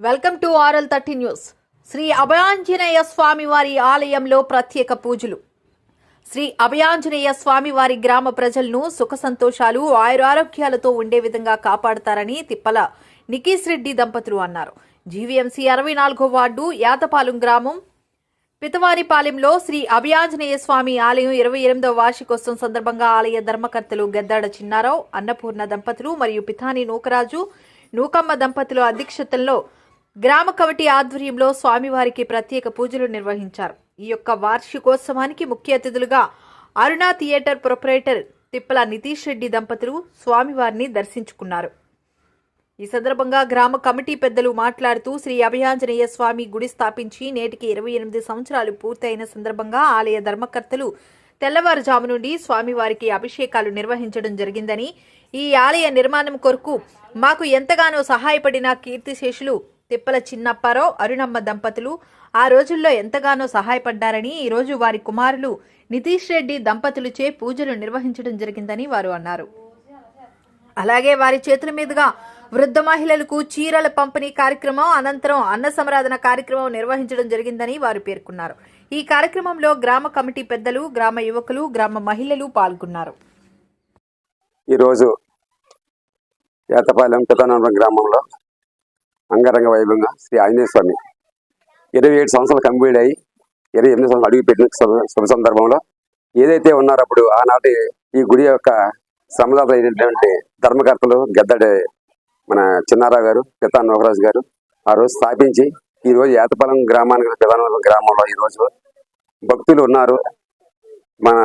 Welcome to RL thirty news. Shri Abhayanjaneya Swami వారి ఆలయంలో ప్రత్యేక పూజలు. శ్రీ అభయాంజనేయ స్వామి వారి గ్రామ ప్రజలను సుఖ సంతోషాలు ఆయురారోగ్యాలతో ఉండే విధంగా కాపాడతారని తిప్పల నికీష్ రెడ్డి దంపతులు అన్నారు. జీవీఎంసీ అరవై నాలుగో వార్డు యాతపాలెం గ్రామం పితవారిపాలెంలో శ్రీ అభయాంజనేయ స్వామి ఆలయం ఇరవై ఎనిమిదవ వార్షికోత్సవం సందర్భంగా ఆలయ ధర్మకర్తలు గద్దాడ చిన్నారావు అన్నపూర్ణ దంపతులు మరియు పితాని నూకరాజు నూకమ్మ దంపతుల అధ్యక్షతల్లో గ్రామ కమిటీ ఆధ్వర్యంలో స్వామివారికి ప్రత్యేక పూజలు నిర్వహించారు. ఈ యొక్క వార్షికోత్సవానికి ముఖ్య అతిథులుగా అరుణ థియేటర్ ప్రొపరేటర్ తిప్పల నితీష్ రెడ్డి దంపతులు స్వామివారిని దర్శించుకున్నారు. ఈ సందర్భంగా గ్రామ కమిటీ పెద్దలు మాట్లాడుతూ శ్రీ అభయాంజనేయ స్వామి గుడి స్థాపించి నేటికి ఇరవై ఎనిమిది సంవత్సరాలు పూర్తయిన సందర్భంగా ఆలయ ధర్మకర్తలు తెల్లవారుజాము నుండి స్వామివారికి అభిషేకాలు నిర్వహించడం జరిగిందని ఈ ఆలయ నిర్మాణం కొరకు మాకు ఎంతగానో సహాయపడిన కీర్తిశేషులు తిప్పల చిన్నప్పారావు అరుణమ్మ దంపతులు. ఆ రోజుల్లో ఎంతగానో సహాయపడ్డారని ఈ రోజు వారి కుమారులు నితీష్ రెడ్డి దంపతులచే పూజలు నిర్వహించడం జరిగిందని వారు అన్నారు. అలాగే వారి చేతుల మీదుగా వృద్ధ మహిళలకు చీరల పంపిణీ కార్యక్రమం అనంతరం అన్న సమరాధన కార్యక్రమం నిర్వహించడం జరిగిందని వారు పేర్కొన్నారు. ఈ కార్యక్రమంలో గ్రామ కమిటీ పెద్దలు గ్రామ యువకులు గ్రామ మహిళలు పాల్గొన్నారు. ఈరోజు ఏతపాలెం గ్రామంలో అంగరంగ వైభవంగా శ్రీ ఆంజనేయ స్వామి ఇరవై ఏడు సంవత్సరాలు కంప్లీట్ అయ్యి ఇరవై ఎనిమిది సంవత్సరాలు అడుగు పెట్టిన శుభ- సందర్భంలో ఏదైతే ఉన్నారో అప్పుడు ఆనాటి ఈ గుడి యొక్క శ్రమదాత అయినటువంటి ధర్మకర్తలు గద్దడి మన చిన్నారావు గారు పితా నోకరాజు గారు ఆ రోజు స్థాపించి ఈ రోజు ఏతపాలెం గ్రామానికి పితానవరం గ్రామంలో ఈ రోజు భక్తులు ఉన్నారు. మన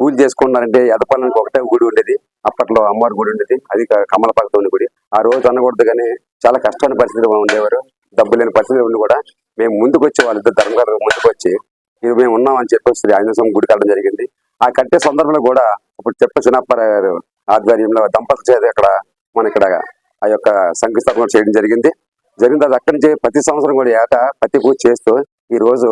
పూజ చేసుకున్నారంటే ఎదపాలనికి ఒకటే గుడి ఉండేది. అప్పట్లో అమ్మవారి గుడి ఉండేది. అది క- కమలపాకతోని గుడి. ఆ రోజు అనకూడదు కానీ చాలా కష్టమైన పరిస్థితి ఉండేవారు. డబ్బు లేని పరిస్థితి ఉండి కూడా మేము ముందుకు వచ్చి వాళ్ళిద్దరు ధర్మగారు ముందుకు వచ్చి ఇది మేము ఉన్నామని చెప్పి శ్రీ ఆంజనేయ స్వామి గుడి కట్టడం జరిగింది. ఆ కట్టే సందర్భంలో కూడా ఇప్పుడు చెప్ప చిన్నప్పారావు గారు ఆధ్వర్యంలో దంపతుల చేత ఇక్కడ మన ఇక్కడ ఆ యొక్క శంకుస్థాపన చేయడం జరిగింది. జరిగిన తర్వాత అక్కడి నుంచి ప్రతి సంవత్సరం కూడా ఏట ప్రతి పూజ చేస్తూ ఈ రోజు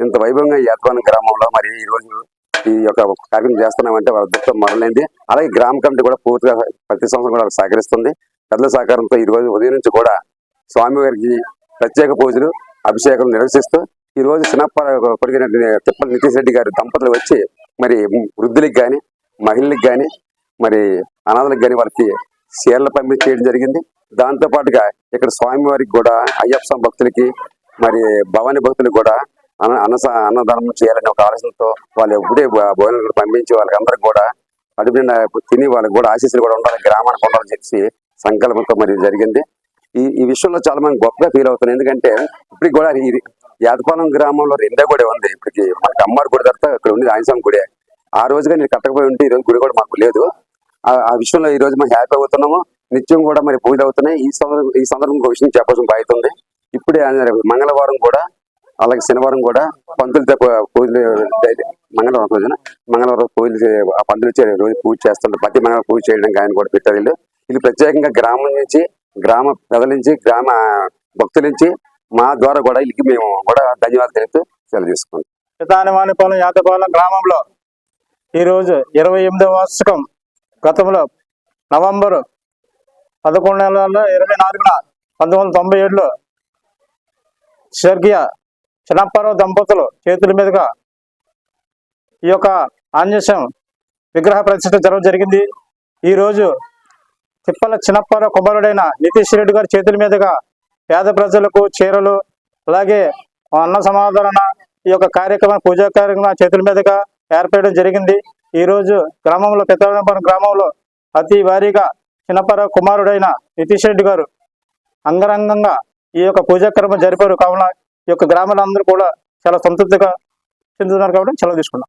ఇంత వైభవంగా యాత్వాన గ్రామంలో మరి ఈ రోజు ఈ యొక్క కార్యక్రమం చేస్తున్నామంటే వాళ్ళ దృష్టం మొదలైంది అలాగే గ్రామ కమిటీ కూడా పూర్తిగా ప్రతి సంవత్సరం కూడా సహకరిస్తుంది. పెద్దల సహకారంతో ఈ రోజు ఉదయం నుంచి కూడా స్వామివారికి ప్రత్యేక పూజలు అభిషేకం నిర్వహిస్తూ ఈ రోజు చిన్నప్ప కొడుకున తిప్పల నితీష్ రెడ్డి గారి దంపతులు వచ్చి మరి వృద్ధులకు కానీ మహిళలకు కానీ మరి అనాథలకు కానీ వాళ్ళకి చీరల పంపిణీ చేయడం జరిగింది. దాంతో పాటుగా ఇక్కడ స్వామివారికి కూడా అయ్యప్ప భక్తులకి మరి భవాని భక్తులకు కూడా అన్న అన్నస అన్నదానం చేయాలనే ఒక ఆలోచనతో వాళ్ళు ఎప్పుడే భోజనం కూడా పంపించి వాళ్ళకి అందరికి కూడా అడుగు తిని వాళ్ళకి కూడా ఆశీస్సులు కూడా ఉండాలి గ్రామానికి ఉండాలని చెప్పి సంకల్పంతో మరి జరిగింది. ఈ ఈ విషయంలో చాలా మంది గొప్పగా ఫీల్ అవుతున్నాయి ఎందుకంటే ఇప్పటికి కూడా యాదపాలెం గ్రామంలో రెండే గుడి ఉంది. ఇప్పటికి మనకి అమ్మారు గుడి తర్వాత ఇక్కడ ఉంది ఆంజనేయ గుడి. ఆ రోజుగా నేను కట్టకపోయి ఉంటే ఈ రోజు గుడి కూడా మాకు లేదు. ఆ- విషయంలో ఈ రోజు మనం హ్యాపీ అవుతున్నాము. నిత్యం కూడా మరి పూజలు అవుతున్నాయి. ఈ సందర్భం ఈ సందర్భం ఒక విషయం చెప్పాల్సిన బాధ్యత ఉంది. ఇప్పుడే మంగళవారం కూడా అలాగే శనివారం కూడా పంతులతో పూజలు మంగళవారం రోజున మంగళవారం పూజలు ఆ పంతులు రోజు పూజ చేస్తుంటారు. ప్రతి మంగళవారం పూజ చేయడానికి ఆయన కూడా పెట్టారు వీళ్ళు. ఇది ప్రత్యేకంగా గ్రామం నుంచి గ్రామ ప్రజల నుంచి గ్రామ భక్తుల నుంచి మా ద్వారా కూడా వీళ్ళకి మేము కూడా ధన్యవాదాలు తెలుపుతూ సెలవు తీసుకుంటాం పితానివానిపాలెం యాతపాలెం గ్రామంలో ఈరోజు ఇరవై ఎనిమిదవ వార్షికం గతంలో నవంబరు పదకొండు నెలల ఇరవై నాలుగున పంతొమ్మిది వందల తొంభై ఏడులో స్వర్గీయ చిన్నప్పారావు దంపతులు చేతుల మీదుగా ఈ యొక్క ఆంజనేయం విగ్రహ ప్రతిష్ట జరగడం జరిగింది. ఈరోజు తిప్పల చిన్నప్పారావు కుమారుడైన నితీష్ రెడ్డి గారి చేతుల మీదుగా పేద ప్రజలకు చీరలు అలాగే అన్న సమాధాన ఈ యొక్క కార్యక్రమం పూజా కార్యక్రమం చేతుల మీదుగా ఏర్పడడం జరిగింది. ఈరోజు గ్రామంలో పెద్దవరం గ్రామంలో అతి భారీగా చిన్నపర కుమారుడైన నితీష్ రెడ్డి గారు అంగరంగంగా ఈ యొక్క పూజా కార్యక్రమం జరిపారు. కావున ఈ యొక్క గ్రామాలందరూ కూడా చాలా సంతృప్తిగా చెందుతున్నారు కాబట్టి సెలవు తీసుకున్నాం.